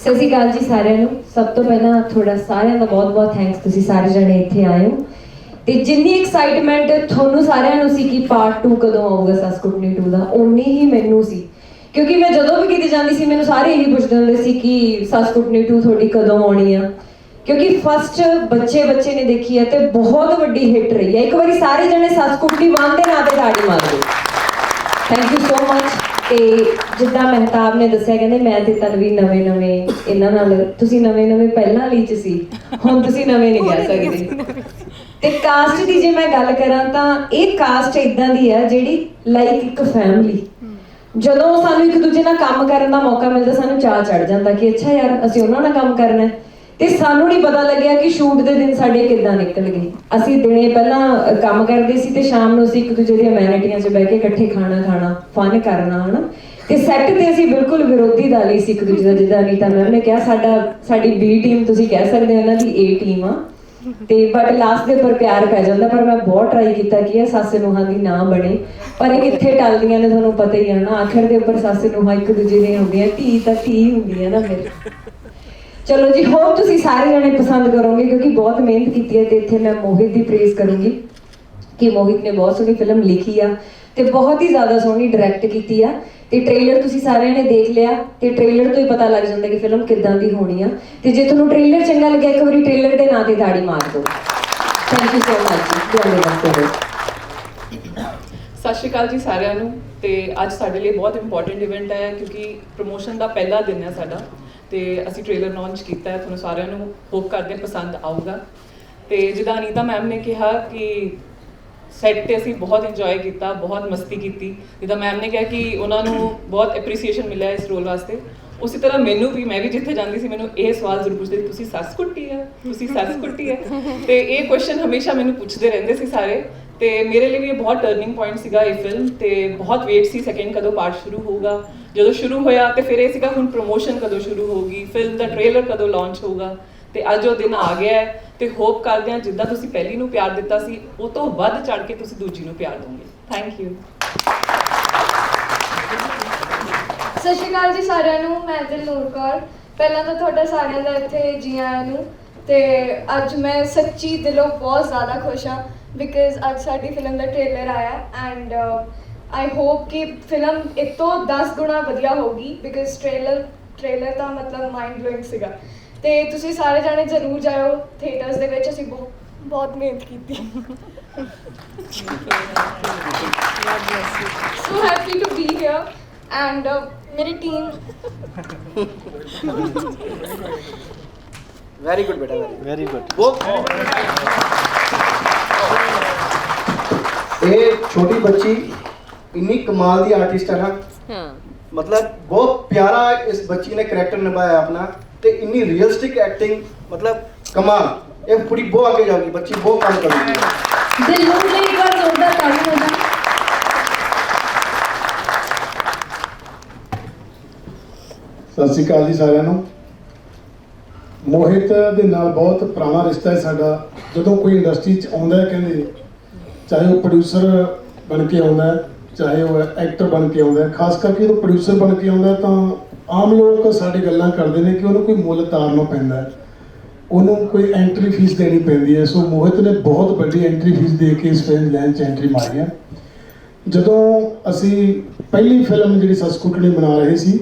ਸਤਿ ਸ਼੍ਰੀ ਅਕਾਲ ਜੀ ਸਾਰਿਆਂ ਨੂੰ। ਸਭ ਤੋਂ ਪਹਿਲਾਂ ਤੁਹਾਡਾ ਸਾਰਿਆਂ ਦਾ ਬਹੁਤ-ਬਹੁਤ ਥੈਂਕਸ ਤੁਸੀਂ ਸਾਰੇ ਜਣੇ ਇੱਥੇ ਆਏ ਹੋ। ਤੇ ਜਿੰਨੀ ਐਕਸਾਈਟਮੈਂਟ ਤੁਹਾਨੂੰ ਸਾਰਿਆਂ ਨੂੰ ਸੀ ਕਿ ਪਾਰਟ 2 ਕਦੋਂ ਆਊਗਾ ਸਸਕੁਟਨੀ 2 ਦਾ ਓਨੀ ਹੀ ਮੈਨੂੰ ਸੀ। ਕਿਉਂਕਿ ਮੈਂ ਜਦੋਂ ਵੀ ਕਿਤੇ ਜਾਂਦੀ ਸੀ ਮੈਨੂੰ ਸਾਰੇ ਇਹੀ ਪੁੱਛਦੇ ਹੁੰਦੇ ਸੀ ਕਿ ਸਸਕੁਟਨੀ 2 ਤੁਹਾਡੀ ਕਦੋਂ ਆਉਣੀ ਆ? ਕਿਉਂਕਿ ਫਸਟ ਬੱਚੇ ਬੱਚੇ ਨੇ ਦੇਖੀ ਹੈ ਤੇ ਬਹੁਤ ਵੱਡੀ ਹਿੱਟ ਰਹੀ ਹੈ। ਇੱਕ ਵਾਰੀ ਸਾਰੇ ਜਣੇ ਸਸਕੁਟਨੀ 1 ਦੇ ਨਾਂ ਤੇ ਤਾੜੀ ਮਾਰ ਦਿਓ। ਥੈਂਕ ਯੂ ਸੋ ਮਚ ਤੇ ਜਿੱਦਾਂ ਮਹਿਤਾਬ ਨੇ ਦੱਸਿਆ ਕਹਿੰਦੇ ਮੈਂ ਤੇ ਤਨਵੀ ਨਵੇਂ ਨਵੇਂ ਇਹਨਾਂ ਨਾਲ ਤੁਸੀਂ ਨਵੇਂ ਨਵੇਂ ਪਹਿਲਾਂ ਲਈ ਚ ਸੀ। ਹੁਣ ਤੁਸੀਂ ਨਵੇਂ ਨਹੀਂ ਕਹਿ ਸਕਦੇ। ਤੇ ਕਾਸਟ ਦੀ ਜੇ ਮੈਂ ਗੱਲ ਕਰਾਂ ਤਾਂ ਇਹ ਕਾਸਟ ਇਦਾਂ ਦੀ ਹੈ ਜਿਹੜੀ ਲਾਈਕ ਇੱਕ ਫੈਮਿਲੀ ਜਦੋਂ ਸਾਨੂੰ ਇੱਕ ਦੂਜੇ ਨਾਲ ਕੰਮ ਕਰਨ ਦਾ ਮੌਕਾ ਮਿਲਦਾ, ਸਾਨੂੰ ਚਾਹ ਚੜ ਜਾਂਦਾ ਕਿ ਅੱਛਾ ਯਾਰ, ਅਸੀਂ ਉਹਨਾਂ ਨਾਲ ਕੰਮ ਕਰਨਾ ਹੈ। ਤੇ ਸਾਨੂੰ ਨਹੀਂ ਪਤਾ ਲੱਗਿਆ ਕਿ ਸ਼ੂਟ ਦੇ ਦਿਨ ਸਾਡੇ ਕਿੱਦਾਂ ਨਿਕਲ ਗਏ। ਅਸੀਂ ਦਿਨੇ ਪਹਿਲਾਂ ਕੰਮ ਕਰਦੇ ਸੀ ਤੇ ਸ਼ਾਮ ਨੂੰ ਅਸੀਂ ਇੱਕ ਦੂਜੇ ਦੀਆਂ ਅਮੈਨਿਟੀਆਂ 'ਚ ਬਹਿ ਕੇ ਇਕੱਠੇ ਖਾਣਾ ਖਾਣਾ ਫਨ ਕਰਨਾ, ਹਨਾ? ਤੇ ਸੈੱਟ ਤੇ ਅਸੀਂ ਬਿਲਕੁਲ ਵਿਰੋਧੀ ਦਲ ਹੀ ਸੀ ਇੱਕ ਦੂਜੇ ਦਾ ਜਿੱਦਾਂ ਅਨੀਤਾ ਮੈਮ ਨੇ ਕਿਹਾ, ਸਾਡਾ, ਸਾਡੀ ਬੀ ਟੀਮ ਤੁਸੀਂ ਕਹਿ ਸਕਦੇ ਹੋ ਇਹਨਾਂ ਦੀ ਏ ਟੀਮ ਆ। ਤੇ ਬਟ ਲਾਸਟ ਦੇ ਉੱਪਰ ਪਿਆਰ ਪੈ ਜਾਂਦਾ, ਪਰ ਮੈਂ ਬਹੁਤ ਟਰਾਈ ਕੀਤਾ ਕਿ ਇਹ ਸੱਸ ਨੂੰਹਾਂ ਦੀ ਨਾ ਬਣੇ। ਪਰ ਇਹ ਕਿੱਥੇ ਟਲਦੀਆਂ ਨੇ ਤੁਹਾਨੂੰ ਪਤਾ ਹੀ ਆ ਨਾ, ਆਖਰ ਦੇ ਉੱਪਰ ਸੱਸ ਨੂੰਹਾਂ ਇੱਕ ਦੂਜੇ ਦੀਆਂ ਹੁੰਦੀਆਂ, ਧੀ ਤਾਂ ਧੀ ਹੁੰਦੀ ਹੈ ਨਾ ਫਿਰ। ਚਲੋ ਜੀ ਹੋਪ ਤੁਸੀਂ ਸਾਰੇ ਜਣੇ ਪਸੰਦ ਕਰੋਗੇ, ਕਿਉਂਕਿ ਬਹੁਤ ਮਿਹਨਤ ਕੀਤੀ ਹੈ ਤੇ ਇੱਥੇ ਮੈਂ ਮੋਹਿਤ ਦੀ ਪ੍ਰੇਜ਼ ਕਰੂੰਗੀ ਕਿ ਮੋਹਿਤ ਨੇ ਬਹੁਤ ਸੋਹਣੀ ਫਿਲਮ ਲਿਖੀ ਆ। ਤੇ ਬਹੁਤ ਹੀ ਜ਼ਿਆਦਾ ਸੋਹਣੀ ਡਾਇਰੈਕਟ ਕੀਤੀ ਆ। ਤੇ ਟ੍ਰੇਲਰ ਤੁਸੀਂ ਸਾਰਿਆਂ ਨੇ ਦੇਖ ਲਿਆ। ਤੇ ਟ੍ਰੇਲਰ ਤੋਂ ਹੀ ਪਤਾ ਲੱਗ ਜਾਂਦਾ ਕਿ ਫਿਲਮ ਕਿੱਦਾਂ ਦੀ ਹੋਣੀ ਆ। ਤੇ ਜੇ ਤੁਹਾਨੂੰ ਟ੍ਰੇਲਰ ਚੰਗਾ ਲੱਗਿਆ, ਇੱਕ ਵਾਰੀ ਟ੍ਰੇਲਰ ਦੇ ਨਾਂ ਤੇ ਤਾੜੀ ਮਾਰ ਦਿਓ। ਥੈਂਕ ਯੂ ਸੋ ਮਚ ਜੀ ਤੁਹਾਡੇ। ਸਤਿ ਸ਼੍ਰੀ ਅਕਾਲ ਜੀ ਸਾਰਿਆਂ ਨੂੰ। ਤੇ ਅੱਜ ਸਾਡੇ ਲਈ ਬਹੁਤ ਇੰਪੋਰਟੈਂਟ ਇਵੈਂਟ ਹੈ, ਕਿਉਂਕਿ ਪ੍ਰੋਮੋਸ਼ਨ ਦਾ ਪਹਿਲਾ ਦਿਨ ਹੈ ਸਾਡਾ। ਤੇ ਅਸੀਂ ਟ੍ਰੇਲਰ ਲਾਂਚ ਕੀਤਾ ਹੈ, ਤੁਹਾਨੂੰ ਸਾਰਿਆਂ ਨੂੰ ਹੋਪ ਕਰਦੇ ਪਸੰਦ ਆਊਗਾ। ਤੇ ਜਿੱਦਾਂ ਅਨੀਤਾ ਮੈਮ ਨੇ ਕਿਹਾ ਕਿ ਸੈੱਟ ਤੇ ਅਸੀਂ ਬਹੁਤ ਇੰਜੋਏ ਕੀਤਾ ਬਹੁਤ ਮਸਤੀ ਕੀਤੀ। ਜਿੱਦਾਂ ਮੈਮ ਨੇ ਕਿਹਾ ਕਿ ਉਹਨਾਂ ਨੂੰ ਬਹੁਤ ਐਪਰੀਸੀਏਸ਼ਨ ਮਿਲਿਆ ਇਸ ਰੋਲ ਵਾਸਤੇ। ਉਸੇ ਤਰ੍ਹਾਂ ਮੈਨੂੰ ਵੀ ਮੈਂ ਵੀ ਜਿੱਥੇ ਜਾਂਦੀ ਸੀ ਮੈਨੂੰ ਇਹ ਸਵਾਲ ਜ਼ਰੂਰ ਪੁੱਛਦੇ ਸੀ, ਤੁਸੀਂ ਸੱਸ ਕੁੱਟੀ ਹੈ? ਤੁਸੀਂ ਸੱਸ ਕੁੱਟੀ ਹੈ? ਤੇ ਇਹ ਕੁਐਸਚਨ ਹਮੇਸ਼ਾ ਮੈਨੂੰ ਪੁੱਛਦੇ ਰਹਿੰਦੇ ਸੀ ਸਾਰੇ। ਤੇ ਮੇਰੇ ਲਈ ਵੀ ਇਹ ਬਹੁਤ ਟਰਨਿੰਗ ਪੁਆਇੰਟ ਸੀਗਾ ਇਹ ਫਿਲਮ ਤੇ ਬਹੁਤ ਵੇਟ ਸੀ ਸੈਕਿੰਡ ਕਦੋਂ ਪਾਰਟ ਸ਼ੁਰੂ ਹੋਊਗਾ। ਜਦੋਂ ਸ਼ੁਰੂ ਹੋਇਆ ਤੇ ਫਿਰ ਇਹ ਸੀਗਾ ਹੁਣ ਪ੍ਰੋਮੋਸ਼ਨ ਕਦੋਂ ਸ਼ੁਰੂ ਹੋਊਗੀ ਫਿਲਮ ਦਾ ਟ੍ਰੇਲਰ ਕਦੋਂ ਲਾਂਚ ਹੋਊਗਾ। ਤੇ ਅੱਜ ਉਹ ਦਿਨ ਆ ਗਿਆ ਹੈ ਤੇ ਹੋਪ ਕਰਦੇ ਹਾਂ ਜਿੱਦਾਂ ਤੁਸੀਂ ਪਹਿਲੀ ਨੂੰ ਪਿਆਰ ਦਿੱਤਾ ਸੀ, ਉਹ ਤੋਂ ਵੱਧ ਚੜ ਕੇ ਤੁਸੀਂ ਦੂਜੀ ਨੂੰ ਪਿਆਰ ਦੋਗੇ। ਥੈਂਕ ਯੂ ਸਤਿ ਸ਼੍ਰੀ ਅਕਾਲ ਜੀ ਸਾਰਿਆਂ ਨੂੰ, ਮੈਂ ਦਿਲਨੂਰ ਕੌਰ। ਪਹਿਲਾਂ ਤਾਂ ਤੁਹਾਡਾ ਸਾਰਿਆਂ ਦਾ ਇੱਥੇ ਜੀ ਆਇਆਂ ਨੂੰ ਤੇ ਅੱਜ ਮੈਂ ਸੱਚੀ ਦਿਲੋਂ ਬਹੁਤ ਜ਼ਿਆਦਾ ਖੁਸ਼ ਹਾਂ ਬਿਕਾਜ਼ ਅੱਜ ਸਾਡੀ ਫਿਲਮ ਦਾ ਟ੍ਰੇਲਰ ਆਇਆ ਐਂਡ ਆਈ ਹੋਪ ਕਿ ਫਿਲਮ ਇਹ ਤੋਂ 10 ਗੁਣਾ ਵਧੀਆ ਹੋਗੀ ਬਿਕਾਜ਼ ਟ੍ਰੇਲਰ ਟ੍ਰੇਲਰ ਤਾਂ ਮਤਲਬ ਮਾਈਂਡ ਬਲੋਇੰਗ ਸੀਗਾ। ਤੇ ਤੁਸੀਂ ਸਾਰੇ ਜਾਣੇ ਜ਼ਰੂਰ ਜਾਇਓ ਥੀਏਟਰਸ ਦੇ ਵਿੱਚ ਅਸੀਂ ਬਹੁਤ ਬਹੁਤ ਮਿਹਨਤ ਕੀਤੀ। Happy to be here and uh, ਮੇਰੀ ਟੀਮ ਵੈਰੀ ਗੁੱਡ ਬੇਟਾ ਵੈਰੀ ਗੁੱਡ ਬਹੁਤ ਇਹ ਛੋਟੀ ਬੱਚੀ ਇੰਨੀ ਕਮਾਲ ਦੀ ਆਰਟਿਸਟ ਹੈ ਨਾ। ਮਤਲਬ ਬਹੁਤ ਪਿਆਰਾ ਇਸ ਬੱਚੀ ਨੇ ਕਰੈਕਟਰ ਨਿਭਾਇਆ ਆਪਣਾ। ਤੇ ਇੰਨੀ ਰੀਅਲਿਸਟਿਕ ਐਕਟਿੰਗ ਮਤਲਬ ਕਮਾਲ। ਇਹ ਕੁੜੀ ਬਹੁਤ ਅੱਗੇ ਜਾਊਗੀ ਬੱਚੀ ਬਹੁਤ ਕੰਮ ਕਰੂਗੀ ਦਿਲਨੂਰ ਲਈ ਇੱਕ ਵਾਰ ਜ਼ੋਰਦਾਰ ਤਾੜੀ ਹੋ ਜਾਏ ਸਤਿ ਸ਼੍ਰੀ ਅਕਾਲ ਜੀ ਸਾਰਿਆਂ ਨੂੰ। ਮੋਹਿਤ ਦੇ ਨਾਲ ਬਹੁਤ ਪੁਰਾਣਾ ਰਿਸ਼ਤਾ ਹੈ ਸਾਡਾ। ਜਦੋਂ ਕੋਈ ਇੰਡਸਟਰੀ 'ਚ ਆਉਂਦਾ ਹੈ ਕਹਿੰਦੇ ਚਾਹੇ ਉਹ ਪ੍ਰੋਡਿਊਸਰ ਬਣ ਕੇ ਆਉਂਦਾ ਹੈ ਚਾਹੇ ਉਹ ਐਕਟਰ ਬਣ ਕੇ ਆਉਂਦਾ ਹੈ ਖਾਸ ਕਰਕੇ ਜਦੋਂ ਪ੍ਰੋਡਿਊਸਰ ਬਣ ਕੇ ਆਉਂਦਾ ਹੈ ਤਾਂ ਆਮ ਲੋਕ ਸਾਡੇ ਗੱਲਾਂ ਕਰਦੇ ਨੇ ਕਿ ਉਹਨੂੰ ਕੋਈ ਮੁੱਲ ਤਾਰਨਾ ਪੈਂਦਾ ਹੈ। ਉਹਨੂੰ ਕੋਈ ਐਂਟਰੀ ਫੀਸ ਦੇਣੀ ਪੈਂਦੀ ਹੈ। ਸੋ ਮੋਹਿਤ ਨੇ ਬਹੁਤ ਵੱਡੀ ਐਂਟਰੀ ਫੀਸ ਦੇ ਕੇ ਇਸ ਫਿਲਮ ਲਾਈਨ 'ਚ ਐਂਟਰੀ ਮਾਰੀ ਹੈ। ਜਦੋਂ ਅਸੀਂ ਪਹਿਲੀ ਫਿਲਮ ਜਿਹੜੀ ਸਸਕੁਟਣੀ ਬਣਾ ਰਹੇ ਸੀ,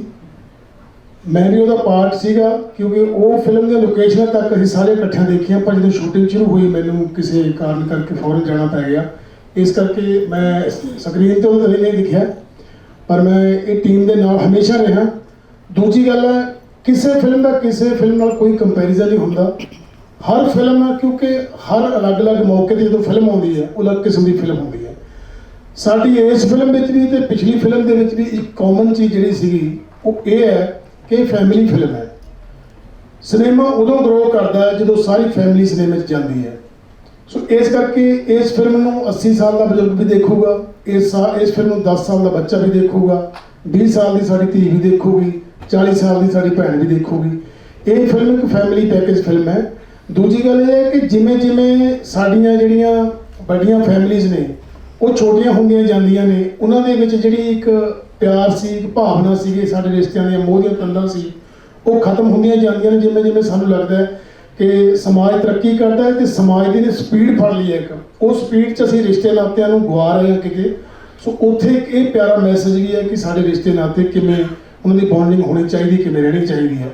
ਮੈਂ ਵੀ ਉਹਦਾ ਪਾਰਟ ਸੀਗਾ ਕਿਉਂਕਿ ਉਹ ਫਿਲਮ ਦੀਆਂ ਲੋਕੇਸ਼ਨਾਂ ਤੱਕ ਅਸੀਂ ਸਾਰੇ ਇਕੱਠਿਆਂ ਦੇਖੀਆਂ, ਪਰ ਜਦੋਂ ਸ਼ੂਟਿੰਗ ਸ਼ੁਰੂ ਹੋਈ, ਮੈਨੂੰ ਕਿਸੇ ਕਾਰਨ ਕਰਕੇ ਫੌਰਨ ਜਾਣਾ ਪੈ ਗਿਆ। ਇਸ ਕਰਕੇ ਮੈਂ ਸਕਰੀਨ ਤੇ ਉਹ ਨਹੀਂ ਦਿਖਿਆ। ਪਰ ਮੈਂ ਇਹ ਟੀਮ ਦੇ ਨਾਲ ਹਮੇਸ਼ਾ ਰਿਹਾ। ਦੂਜੀ ਗੱਲ ਹੈ, ਕਿਸੇ ਫਿਲਮ ਦਾ ਕਿਸੇ ਫਿਲਮ ਨਾਲ ਕੋਈ ਕੰਪੈਰੀਜ਼ਨ ਨਹੀਂ ਹੁੰਦਾ। ਹਰ ਫਿਲਮ ਕਿਉਂਕਿ ਹਰ ਅਲੱਗ-ਅਲੱਗ ਮੌਕੇ ਤੇ ਜਦੋਂ ਫਿਲਮ ਆਉਂਦੀ ਹੈ, ਉਹ ਅਲੱਗ ਕਿਸਮ ਦੀ ਫਿਲਮ ਹੁੰਦੀ ਹੈ। ਸਾਡੀ ਇਸ ਫਿਲਮ ਵਿੱਚ ਵੀ ਤੇ ਪਿਛਲੀ ਫਿਲਮ ਦੇ ਵਿੱਚ ਵੀ ਇੱਕ ਕਾਮਨ ਚੀਜ਼ ਜਿਹੜੀ ਸੀਗੀ, ਉਹ ਇਹ ਹੈ ਕਿ ਫੈਮਿਲੀ ਫਿਲਮ ਹੈ। ਸਿਨੇਮਾ ਉਦੋਂ ਗਰੋ ਕਰਦਾ ਹੈ, ਜਦੋਂ ਸਾਰੀ ਫੈਮਿਲੀ ਸਿਨੇਮੇ 'ਚ ਜਾਂਦੀ ਹੈ। ਸੋ ਇਸ ਕਰਕੇ ਇਸ ਫਿਲਮ ਨੂੰ 80 ਸਾਲ ਦਾ ਬਜ਼ੁਰਗ ਵੀ ਦੇਖੂਗਾ, ਇਸ ਇਸ ਫਿਲਮ ਨੂੰ 10 ਸਾਲ ਦਾ ਬੱਚਾ ਵੀ ਦੇਖੂਗਾ 20 ਸਾਲ ਦੀ ਸਾਡੀ ਧੀ ਵੀ ਦੇਖੂਗੀ। 40 ਸਾਲ ਦੀ ਸਾਡੀ ਭੈਣ ਵੀ ਦੇਖੂਗੀ। ਇਹ ਫਿਲਮ ਇੱਕ ਫੈਮਿਲੀ ਪੈਕੇਜ ਫਿਲਮ ਹੈ। ਦੂਜੀ ਗੱਲ ਇਹ ਹੈ ਕਿ ਜਿਵੇਂ ਜਿਵੇਂ ਸਾਡੀਆਂ ਜਿਹੜੀਆਂ ਵੱਡੀਆਂ ਫੈਮਿਲੀਆਂ ਨੇ, ਉਹ ਛੋਟੀਆਂ ਹੁੰਦੀਆਂ ਜਾਂਦੀਆਂ ਨੇ, ਉਹਨਾਂ ਦੇ ਵਿੱਚ ਜਿਹੜੀ ਇੱਕ ਪਿਆਰ ਸੀ, ਇੱਕ ਭਾਵਨਾ ਸੀਗੀ ਸਾਡੇ ਰਿਸ਼ਤਿਆਂ ਦੀਆਂ ਮੋਹ ਦੀਆਂ ਤੰਦਾਂ ਸੀ, ਉਹ ਖਤਮ ਹੁੰਦੀਆਂ ਜਾਂਦੀਆਂ ਨੇ, ਜਿਵੇਂ ਜਿਵੇਂ ਸਾਨੂੰ ਲੱਗਦਾ ਹੈ ਕਿ ਸਮਾਜ ਤਰੱਕੀ ਕਰਦਾ ਹੈ ਤੇ ਸਮਾਜ ਦੀ ਨੇ ਸਪੀਡ ਫੜ ਲਈ ਹੈ ਇੱਕ। ਉਹ ਸਪੀਡ 'ਚ ਅਸੀਂ ਰਿਸ਼ਤੇ ਨਾਤਿਆਂ ਨੂੰ ਗਵਾ ਰਹੇ ਹਾਂ ਕਿਤੇ। ਸੋ ਉੱਥੇ ਇੱਕ ਇਹ ਪਿਆਰਾ ਮੈਸੇਜ ਵੀ ਹੈ ਕਿ ਸਾਡੇ ਰਿਸ਼ਤੇ ਨਾਤੇ ਕਿਵੇਂ ਉਹਨਾਂ ਦੀ ਬੌਂਡਿੰਗ ਹੋਣੀ ਚਾਹੀਦੀ, ਕਿਵੇਂ ਰਹਿਣੀ ਚਾਹੀਦੀ ਹੈ।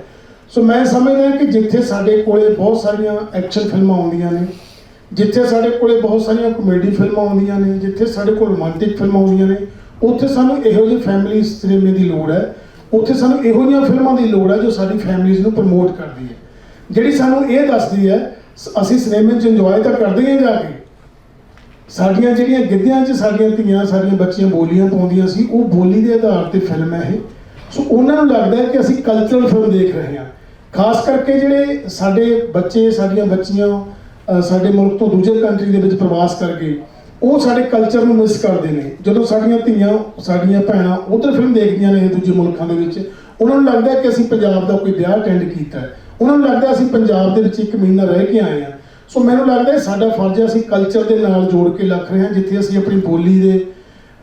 ਸੋ ਮੈਂ ਸਮਝਦਾ ਕਿ ਜਿੱਥੇ ਸਾਡੇ ਕੋਲੇ ਬਹੁਤ ਸਾਰੀਆਂ ਐਕਸ਼ਨ ਫਿਲਮਾਂ ਆਉਂਦੀਆਂ ਨੇ, ਜਿੱਥੇ ਸਾਡੇ ਕੋਲੇ ਬਹੁਤ ਸਾਰੀਆਂ ਕਮੇਡੀ ਫਿਲਮਾਂ ਆਉਂਦੀਆਂ ਨੇ, ਜਿੱਥੇ ਸਾਡੇ ਕੋਲ ਰੋਮਾਂਟਿਕ ਫਿਲਮਾਂ ਆਉਂਦੀਆਂ ਨੇ, ਉੱਥੇ ਸਾਨੂੰ ਇਹੋ ਜਿਹੇ ਫੈਮਿਲੀ ਸਿਨੇਮੇ ਦੀ ਲੋੜ ਹੈ। ਉੱਥੇ ਸਾਨੂੰ ਇਹੋ ਜਿਹੀਆਂ ਫਿਲਮਾਂ ਦੀ ਲੋੜ ਹੈ ਜੋ ਸਾਡੀ ਫੈਮਿਲੀਜ਼ ਨੂੰ ਪ੍ਰਮੋਟ ਕਰਦੀ ਹੈ। ਜਿਹੜੀ ਸਾਨੂੰ ਇਹ ਦੱਸਦੀ ਹੈ ਸ- ਅਸੀਂ ਸਿਨੇਮੇ 'ਚ ਇੰਜੋਏ ਤਾਂ ਕਰਦੇ ਹਾਂ ਜਾ ਕੇ। ਸਾਡੀਆਂ ਜਿਹੜੀਆਂ ਗਿੱਧਿਆਂ 'ਚ ਸਾਡੀਆਂ ਧੀਆਂ, ਸਾਡੀਆਂ ਬੱਚੀਆਂ ਬੋਲੀਆਂ ਪਾਉਂਦੀਆਂ ਸੀ, ਉਹ ਬੋਲੀ ਦੇ ਆਧਾਰ ਤੇ ਫਿਲਮ ਹੈ ਇਹ। ਸੋ ਉਹਨਾਂ ਨੂੰ ਲੱਗਦਾ ਹੈ ਕਿ ਅਸੀਂ ਕਲਚਰਲ ਫਿਲਮ ਦੇਖ ਰਹੇ ਹਾਂ। ਖਾਸ ਕਰਕੇ ਜਿਹੜੇ ਸਾਡੇ ਬੱਚੇ, ਸਾਡੀਆਂ ਬੱਚੀਆਂ ਸਾਡੇ ਮੁਲਕ ਤੋਂ ਦੂਜੇ ਕੰਟਰੀ ਦੇ ਵਿੱਚ ਪ੍ਰਵਾਸ ਕਰਕੇ, ਉਹ ਸਾਡੇ ਕਲਚਰ ਨੂੰ ਮਿਸ ਕਰਦੇ ਨੇ। ਜਦੋਂ ਸਾਡੀਆਂ ਧੀਆਂ, ਸਾਡੀਆਂ ਭੈਣਾਂ ਉਧਰ ਫਿਲਮ ਦੇਖਦੀਆਂ ਨੇ ਦੂਜੇ ਮੁਲਕਾਂ ਦੇ ਵਿੱਚ, ਉਹਨਾਂ ਨੂੰ ਲੱਗਦਾ ਕਿ ਅਸੀਂ ਪੰਜਾਬ ਦਾ ਕੋਈ ਵਿਆਹ ਅਟੈਂਡ ਕੀਤਾ ਹੈ। ਉਹਨਾਂ ਨੂੰ ਲੱਗਦਾ ਅਸੀਂ ਪੰਜਾਬ ਦੇ ਵਿੱਚ ਇੱਕ ਮਹੀਨਾ ਰਹਿ ਕੇ ਆਏ ਹਾਂ। ਸੋ ਮੈਨੂੰ ਲੱਗਦਾ ਸਾਡਾ ਫਰਜ਼ ਹੈ ਅਸੀਂ ਕਲਚਰ ਦੇ ਨਾਲ ਜੋੜ ਕੇ ਲੱਖ ਰਹੇ ਹਾਂ, ਜਿੱਥੇ ਅਸੀਂ ਆਪਣੀ ਬੋਲੀ ਦੇ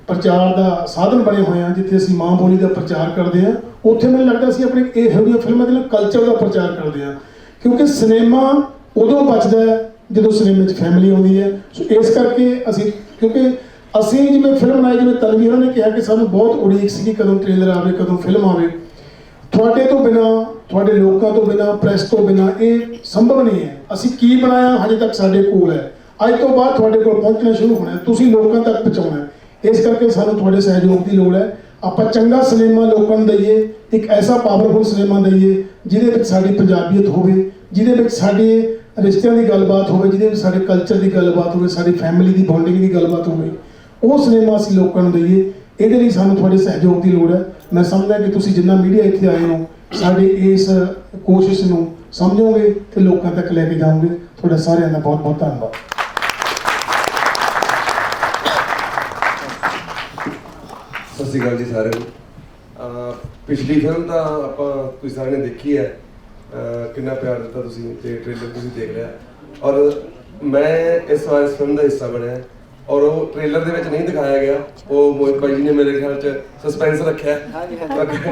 ਪ੍ਰਚਾਰ ਦਾ ਸਾਧਨ ਬਣੇ ਹੋਏ ਹਾਂ ਜਿੱਥੇ ਅਸੀਂ ਮਾਂ ਬੋਲੀ ਦਾ ਪ੍ਰਚਾਰ ਕਰਦੇ ਹਾਂ ਉੱਥੇ ਮੈਨੂੰ ਲੱਗਦਾ ਅਸੀਂ ਆਪਣੇ ਇਹੋ ਜਿਹੀਆਂ ਫਿਲਮਾਂ ਦੇ ਨਾਲ ਕਲਚਰ ਦਾ ਪ੍ਰਚਾਰ ਕਰਦੇ ਹਾਂ ਕਿਉਂਕਿ ਸਿਨੇਮਾ ਉਦੋਂ ਬਚਦਾ ਜਦੋਂ ਸਿਨੇਮੇ 'ਚ ਫੈਮਿਲੀ ਆਉਂਦੀ ਹੈ। ਸੋ ਇਸ ਕਰਕੇ ਅਸੀਂ ਕਿਉਂਕਿ ਅਸੀਂ ਜਿਵੇਂ ਫਿਲਮ ਬਣਾਈ, ਜਿਵੇਂ ਤਨਵੀਰ ਉਹਨਾਂ ਨੇ ਕਿਹਾ ਕਿ ਸਾਨੂੰ ਬਹੁਤ ਉਡੀਕ ਸੀ ਕਿ ਕਦੋਂ ਟ੍ਰੇਲਰ ਆਵੇ, ਕਦੋਂ ਫਿਲਮ ਆਵੇ। ਤੁਹਾਡੇ ਤੋਂ ਬਿਨਾ, ਤੁਹਾਡੇ ਲੋਕਾਂ ਤੋਂ ਬਿਨਾ ਪ੍ਰੈਸ ਤੋਂ ਬਿਨਾ ਇਹ ਸੰਭਵ ਨਹੀਂ ਹੈ। ਅਸੀਂ ਕੀ ਬਣਾਇਆ, ਹਜੇ ਤੱਕ ਸਾਡੇ ਕੋਲ ਹੈ। ਅੱਜ ਤੋਂ ਬਾਅਦ ਤੁਹਾਡੇ ਕੋਲ ਪਹੁੰਚਣਾ ਸ਼ੁਰੂ ਹੋਣਾ ਤੁਸੀਂ ਲੋਕਾਂ ਤੱਕ ਪਹੁੰਚਾਉਣਾ ਇਸ ਕਰਕੇ ਸਾਨੂੰ ਤੁਹਾਡੇ ਸਹਿਯੋਗ ਦੀ ਲੋੜ ਹੈ। ਆਪਾਂ ਚੰਗਾ ਸਿਨੇਮਾ ਲੋਕਾਂ ਨੂੰ ਦਈਏ, ਇੱਕ ਐਸਾ ਪਾਵਰਫੁਲ ਸਿਨੇਮਾ ਦਈਏ, ਜਿਹਦੇ ਵਿੱਚ ਸਾਡੀ ਪੰਜਾਬੀਅਤ ਹੋਵੇ, ਜਿਹਦੇ ਵਿੱਚ ਸਾਡੇ ਰਿਸ਼ਤਿਆਂ ਦੀ ਗੱਲਬਾਤ ਹੋਵੇ, ਜਿਹਦੇ ਵਿੱਚ ਸਾਡੇ ਕਲਚਰ ਦੀ ਗੱਲਬਾਤ ਹੋਵੇ, ਸਾਡੀ ਫੈਮਿਲੀ ਦੀ ਬੌਂਡਿੰਗ ਦੀ ਗੱਲਬਾਤ ਹੋਵੇ। ਉਹ ਸਿਨੇਮਾ ਅਸੀਂ ਲੋਕਾਂ ਨੂੰ ਦਈਏ। ਇਹਦੇ ਲਈ ਸਾਨੂੰ ਤੁਹਾਡੇ ਸਹਿਯੋਗ ਦੀ ਲੋੜ ਹੈ। ਮੈਂ ਸਮਝਦਾ ਕਿ ਤੁਸੀਂ ਜਿੰਨਾ ਮੀਡੀਆ ਇੱਥੇ ਆਏ ਹੋ, ਸਾਡੇ ਇਸ ਕੋਸ਼ਿਸ਼ ਨੂੰ ਸਮਝੋਗੇ ਤੇ ਲੋਕਾਂ ਤੱਕ ਲੈ ਕੇ ਜਾਓਗੇ। ਤੁਹਾਡਾ ਸਾਰਿਆਂ ਦਾ ਬਹੁਤ ਬਹੁਤ ਧੰਨਵਾਦ। ਸਤਿ ਸ਼੍ਰੀ ਅਕਾਲ ਜੀ ਸਾਰਿਆਂ ਨੂੰ। ਪਿਛਲੀ ਫਿਲਮ ਤਾਂ ਆਪਾਂ ਤੁਸੀਂ ਸਾਰਿਆਂ ਨੇ ਦੇਖੀ ਹੈ। ਕਿੰਨਾ ਪਿਆਰ ਦਿੱਤਾ ਤੁਸੀਂ ਤੇ ਟ੍ਰੇਲਰ ਤੁਸੀਂ ਦੇਖ ਲਿਆ। ਔਰ ਮੈਂ ਇਸ ਵਾਰ ਇਸ ਫਿਲਮ ਦਾ ਹਿੱਸਾ ਬਣਿਆ। ਔਰ ਉਹ ਟ੍ਰੇਲਰ ਦੇ ਵਿੱਚ ਨਹੀਂ ਦਿਖਾਇਆ ਗਿਆ। ਉਹ ਮੋਹਿਤ ਭਾਈ ਜੀ ਨੇ ਮੇਰੇ ਖਿਆਲ ਚ ਸਸਪੈਂਸ ਰੱਖਿਆ।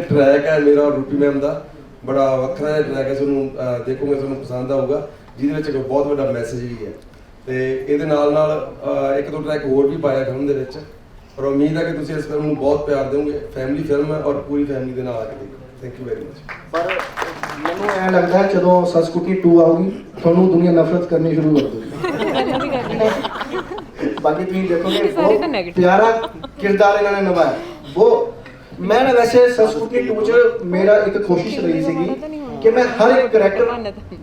ਟਰੈਕ ਹੈ ਮੇਰਾ ਔਰ ਰੂਪੀ ਮੈਮ ਦਾ। ਬੜਾ ਵੱਖਰਾ ਜਿਹਾ ਟਰੈਕ ਹੈ ਤੁਹਾਨੂੰ ਦੇਖੋਗੇ ਤੁਹਾਨੂੰ ਪਸੰਦ ਆਊਗਾ। ਜਿਹਦੇ ਵਿੱਚ ਇੱਕ ਬਹੁਤ ਵੱਡਾ ਮੈਸੇਜ ਵੀ ਹੈ। ਤੇ ਇਹਦੇ ਨਾਲ ਨਾਲ ਇੱਕ ਦੋ ਟਰੈਕ ਹੋਰ ਵੀ ਪਾਇਆ ਫਿਲਮ ਦੇ ਵਿੱਚ। ਔਰ ਉਮੀਦ ਹੈ ਕਿ ਤੁਸੀਂ ਇਸ ਫਿਲਮ ਨੂੰ ਬਹੁਤ ਪਿਆਰ ਦਿਓਗੇ। ਫੈਮਿਲੀ ਫਿਲਮ ਹੈ ਔਰ ਪੂਰੀ ਫੈਮਿਲੀ ਦੇ ਨਾਲ ਆ ਕੇ ਦੇਖੋ। ਥੈਂਕ ਯੂ ਵੈਰੀ ਮਚ ਪਰ ਮੈਨੂੰ ਐ ਲੱਗਦਾ ਹੈ ਜਦੋਂ ਸਸਕੁਟੀ 2 ਆਊਗੀ ਤੁਹਾਨੂੰ ਦੁਨੀਆ ਨਫ਼ਰਤ ਕਰਨੀ ਸ਼ੁਰੂ ਕਰ ਦੇਗੀ ਬਾਕੀ ਤੁਸੀਂ ਦੇਖੋਗੇ ਬਹੁਤ ਪਿਆਰਾ ਕਿਰਦਾਰ ਇਹਨਾਂ ਨੇ ਨਿਭਾਇਆ। ਉਹ ਮੈਂ ਨਾ ਵੈਸੇ ਸਸਕੁਟੀ 2 ਚ ਮੇਰਾ ਇੱਕ ਕੋਸ਼ਿਸ਼ ਰਹੀ ਸੀਗੀ ਕਿ ਮੈਂ ਹਰ ਇੱਕ ਕਰੈਕਟਰ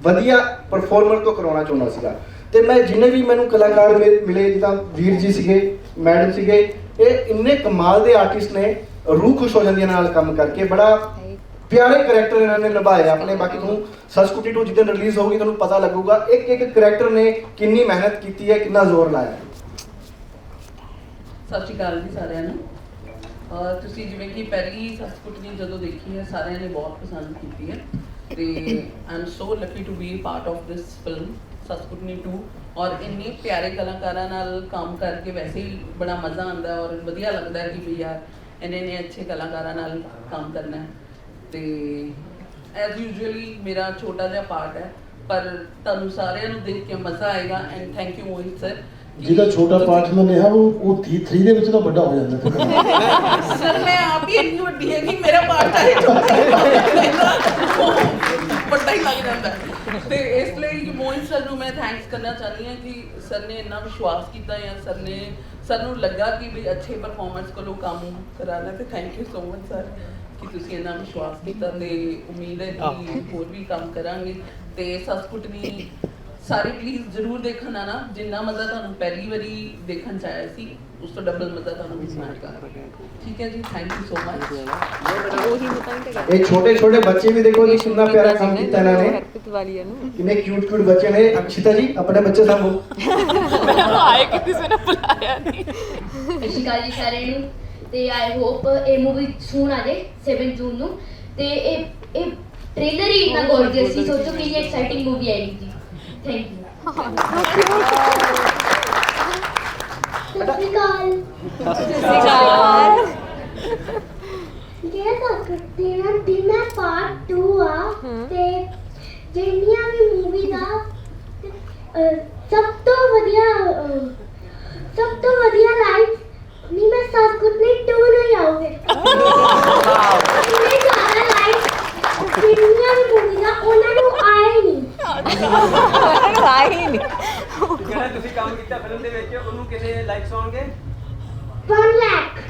ਵਧੀਆ ਪਰਫਾਰਮਰ ਤੋਂ ਕਰਾਉਣਾ ਚਾਹੁੰਦਾ ਸੀਗਾ। ਤੇ ਮੈਂ ਜਿੰਨੇ ਵੀ ਮੈਨੂੰ ਕਲਾਕਾਰ ਮਿਲੇ ਜਿੱਦਾਂ ਵੀਰ ਜੀ ਸੀਗੇ ਮੈਡਮ ਸੀਗੇ ਇਹ ਇੰਨੇ ਕਮਾਲ ਦੇ ਆਰਟਿਸਟ ਨੇ, ਰੂਹ ਖੁਸ਼ ਹੋ ਜਾਂਦੀ ਹੈ ਨਾਲ ਕੰਮ ਕਰਕੇ, ਬੜਾ ਪਿਆਰੇ ਕਰੈਕਟਰ ਇਹਨਾਂ ਨੇ ਨਿਭਾਏ ਆ ਆਪਣੇ, ਬਾਕੀ ਤੁਹਾਨੂੰ ਸਸਕੁਟੀ 2 ਜਿੱਦਣ ਰਿਲੀਜ਼ ਹੋਊਗੀ ਤੁਹਾਨੂੰ ਪਤਾ ਲੱਗੂਗਾ, ਇੱਕ ਇੱਕ ਕਰੈਕਟਰ ਨੇ ਕਿੰਨੀ ਮਿਹਨਤ ਕੀਤੀ ਹੈ, ਕਿੰਨਾ ਜ਼ੋਰ ਲਾਇਆ। ਹੈ। ਸਤਿ ਸ਼੍ਰੀ ਅਕਾਲ ਜੀ ਸਾਰਿਆਂ ਨੂੰ। ਅਹ ਤੁਸੀਂ ਜਿਵੇਂ ਕਿ ਪਹਿਲੀ ਸਸਕੁਟਨੀ ਜਦੋਂ ਦੇਖੀ ਹੈ, ਸਾਰਿਆਂ ਨੇ ਬਹੁਤ ਪਸੰਦ ਕੀਤੀ ਹੈ। ਤੇ I am so lucky to be part of this film ਸਸਕੁਟਨੀ 2 ਔਰ ਇੰਨੇ ਪਿਆਰੇ ਕਲਾਕਾਰਾਂ ਨਾਲ ਕੰਮ ਕਰਕੇ ਵੈਸੇ ਹੀ ਬੜਾ ਮਜ਼ਾ ਆਉਂਦਾ ਔਰ ਵਧੀਆ ਲੱਗਦਾ ਹੈ ਕਿ ਵੀ ਯਾਰ ਇੰਨੇ ਨੇ ਅੱਛੇ ਕਲਾਕਾਰਾਂ ਨਾਲ ਕੰਮ ਕਰਨਾ ਹੈ। ਤੇ ਐਜ਼ ਯੂਜੂਅਲੀ ਮੇਰਾ ਛੋਟਾ ਜਿਹਾ ਪਾਰਟ ਹੈ ਪਰ ਤੁਹਾਨੂੰ ਸਾਰਿਆਂ ਨੂੰ ਦੇਖ ਕੇ ਮਜ਼ਾ ਆਏਗਾ and thank you Mohit sir ਜਿਹਦਾ ਛੋਟਾ ਪਾਰਟ ਮੈਂ ਲਿਆ ਉਹ ਉਹ 3 ਦੇ ਵਿੱਚ ਤਾਂ ਵੱਡਾ ਹੋ ਜਾਂਦਾ ਸਰ ਮੈਂ ਆਪ ਹੀ ਇੰਨੀ ਵੱਡੀ ਹੈ ਕਿ ਮੇਰਾ ਪਾਰਟ ਹੈ। ਵੱਡਾ ਹੀ ਲੱਗ ਜਾਂਦਾ ਹੈ। ਤੇ ਇਸ ਲਈ ਮੋਹਨ ਸਰ ਨੂੰ ਮੈਂ ਥੈਂਕਸ ਕਰਨਾ ਚਾਹੁੰਦੀ ਹਾਂ ਕਿ ਸਰ ਨੇ ਇੰਨਾ ਵਿਸ਼ਵਾਸ ਕੀਤਾ ਜਾਂ ਸਰ ਨੇ ਸਰ ਨੂੰ ਲੱਗਾ ਕਿ ਵੀ ਅੱਛੇ ਪਰਫਾਰਮੈਂਸ ਕੋਲੋਂ ਕੰਮ ਕਰਾਣਾ ਤੇ thank you so much sir ਕਿ ਤੁਸੀਂ ਇੰਨਾ ਵਿਸ਼ਵਾਸ ਕੀਤਾ ਤੇ ਉਮੀਦ ਹੈ ਕਿ ਹੋਰ ਵੀ ਕੰਮ ਕਰਾਂਗੇ ਤੇ ਸਸਕੁਟਨੀ ਸਾਰੇ ਪਲੀਜ਼ ਜ਼ਰੂਰ ਦੇਖਣ ਆਣਾ ਜਿੰਨਾ ਮਜ਼ਾ ਤੁਹਾਨੂੰ ਪਹਿਲੀ ਵਾਰੀ ਦੇਖਣ ਚ ਆਇਆ ਸੀ ਉਸ ਤੋਂ ਡਬਲ ਮਜ਼ਾ ਤੁਹਾਨੂੰ ਮਿਲਣਾ ਠੀਕ ਹੈ ਜੀ ਥੈਂਕ ਯੂ ਸੋ ਮਚ ਇਹ ਛੋਟੇ ਛੋਟੇ ਬੱਚੇ ਵੀ ਦੇਖੋ ਜੀ ਕਿੰਨਾ ਪਿਆਰਾ ਕੰਮ ਕੀਤਾ ਇਹਨਾਂ ਨੇ। ਕਿੰਨੇ ਕਿਊਟ ਕਿਊਟ ਬੱਚੇ ਨੇ। ਅਕਸ਼ਿਤਾ ਜੀ ਆਪਣੇ ਬੱਚੇ ਸਾਹਮਣੇ ਆਏ ਕਿ ਕਿਸੇ ਨੇ ਬੁਲਾਇਆ ਨਹੀਂ। ਅਕਾਲ ਜੀ ਸਾਰਿਆਂ ਨੂੰ ਤੇ ਆਈ ਹੋਪ ਇਹ ਮੂਵੀ ਸੂਨ ਆ ਜਾਏ 7 ਜੂਨ ਨੂੰ। ਤੇ ਇਹ ਇਹ ਟ੍ਰੇਲਰ ਹੀ ਇतना ਗੋਰਜੀਅਸ ਸੀ ਸੋਚੋ ਕਿੰਨੀ ਐਕਸਾਈਟਿੰਗ ਮੂਵੀ ਆਏਗੀ ਜੀ ਥੈਂਕ ਯੂ ਸਤਿ ਸ਼੍ਰੀ ਅਕਾਲ ਜਿਹੜਾ ਤੱਕ ਤੇਰਾ ਦਿਨ ਹੈ ਪਾਰਟ 2 ਆ ਤੇ ਜਿਹੜੀਆਂ ਵੀ ਮੂਵੀ ਦਾ ਅਹ, ਸਭ ਤੋਂ ਵਧੀਆ ਅਹ, ਸਭ ਤੋਂ ਵਧੀਆ ਲਾਈਫ ਨਹੀਂ ਮੈਂ ਸਭ ਕੁਝ ਨਹੀਂ 2 ਨੂੰ ਹੀ ਆਉਗੇ ਇੰਨੇ ਜ਼ਿਆਦਾ ਲਾਈਫ ਜਿਹੜੀਆਂ ਵੀ ਮੂਵੀ ਦਾ ਉਹਨਾਂ ਨੂੰ ਆਏ ਨਹੀਂ ਜਿਹੜਾ ਤੁਸੀਂ ਕੰਮ ਕੀਤਾ ਫਿਲਮ ਦੇ ਵਿੱਚ ਉਹਨੂੰ ਕਿੰਨੇ ਲਾਈਕਸ ਆਉਣਗੇ 1 ਲੱਖ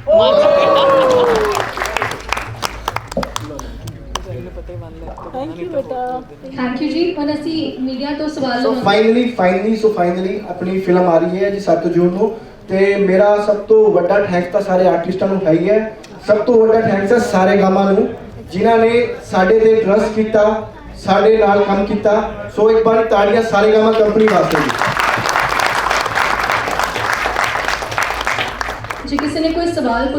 ਥੈਂਕ ਯੂ ਜੀ ਹੁਣ ਅਸੀਂ ਮੀਡੀਆ ਤੋਂ ਸਵਾਲ so finally finally so finally ਆਪਣੀ ਫਿਲਮ ਆ ਰਹੀ ਹੈ ਜੀ 7 ਜੂਨ ਨੂੰ ਤੇ ਮੇਰਾ ਸਭ ਤੋਂ ਵੱਡਾ ਥੈਂਕਸ ਤਾਂ ਸਾਰੇ ਆਰਟਿਸਟਾਂ ਨੂੰ ਹੈ ਹੀ ਹੈ ਸਭ ਤੋਂ ਵੱਡਾ ਥੈਂਕਸ ਹੈ ਸਾਰੇ ਗਾਮਾਂ ਨੂੰ ਜਿਨ੍ਹਾਂ ਨੇ ਸਾਡੇ ਤੇ ਟਰਸਟ ਕੀਤਾ ਸਾਡੇ ਨਾਲ ਕੰਮ ਕੀਤਾ। ਸੋ ਇੱਕ ਵਾਰ ਤਾੜੀਆਂ ਸਾਰੇ ਕੰਪਨੀ ਵਾਸਤੇ ਜੀ। ਜੇ ਕਿਸੇ ਨੇ ਕੋਈ ਸਵਾਲ ਪੁੱਛ